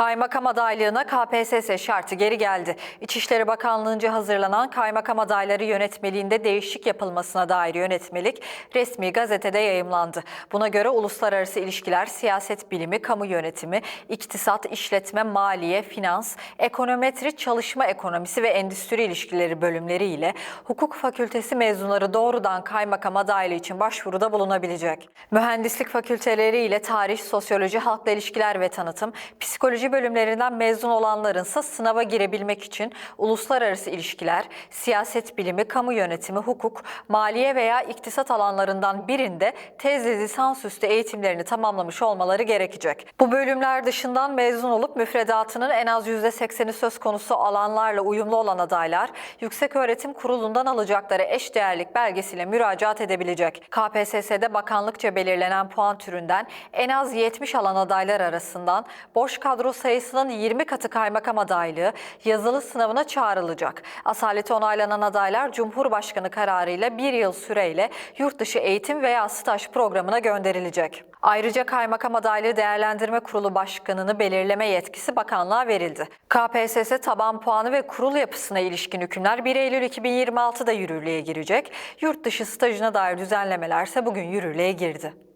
Kaymakam adaylığına KPSS şartı geri geldi. İçişleri Bakanlığı'nca hazırlanan kaymakam adayları yönetmeliğinde değişik yapılmasına dair yönetmelik resmi gazetede yayımlandı. Buna göre uluslararası ilişkiler, siyaset bilimi, kamu yönetimi, iktisat, işletme, maliye, finans, ekonometri, çalışma ekonomisi ve endüstri ilişkileri bölümleri ile hukuk fakültesi mezunları doğrudan kaymakam adaylığı için başvuruda bulunabilecek. Mühendislik fakülteleri ile tarih, sosyoloji, halkla ilişkiler ve tanıtım, psikoloji bölümlerinden mezun olanların ise sınava girebilmek için uluslararası ilişkiler, siyaset bilimi, kamu yönetimi, hukuk, maliye veya iktisat alanlarından birinde tez ve lisansüstü eğitimlerini tamamlamış olmaları gerekecek. Bu bölümler dışından mezun olup müfredatının en az %80'i söz konusu alanlarla uyumlu olan adaylar, Yükseköğretim Kurulu'ndan alacakları eşdeğerlik belgesiyle müracaat edebilecek. KPSS'de bakanlıkça belirlenen puan türünden en az 70 alan adaylar arasından boş kadro sayısının 20 katı kaymakam adaylığı yazılı sınavına çağrılacak. Asaleti onaylanan adaylar Cumhurbaşkanı kararıyla bir yıl süreyle yurt dışı eğitim veya staj programına gönderilecek. Ayrıca Kaymakam Adaylığı Değerlendirme Kurulu Başkanı'nı belirleme yetkisi bakanlığa verildi. KPSS taban puanı ve kurul yapısına ilişkin hükümler 1 Eylül 2026'da yürürlüğe girecek. Yurt dışı stajına dair düzenlemeler ise bugün yürürlüğe girdi.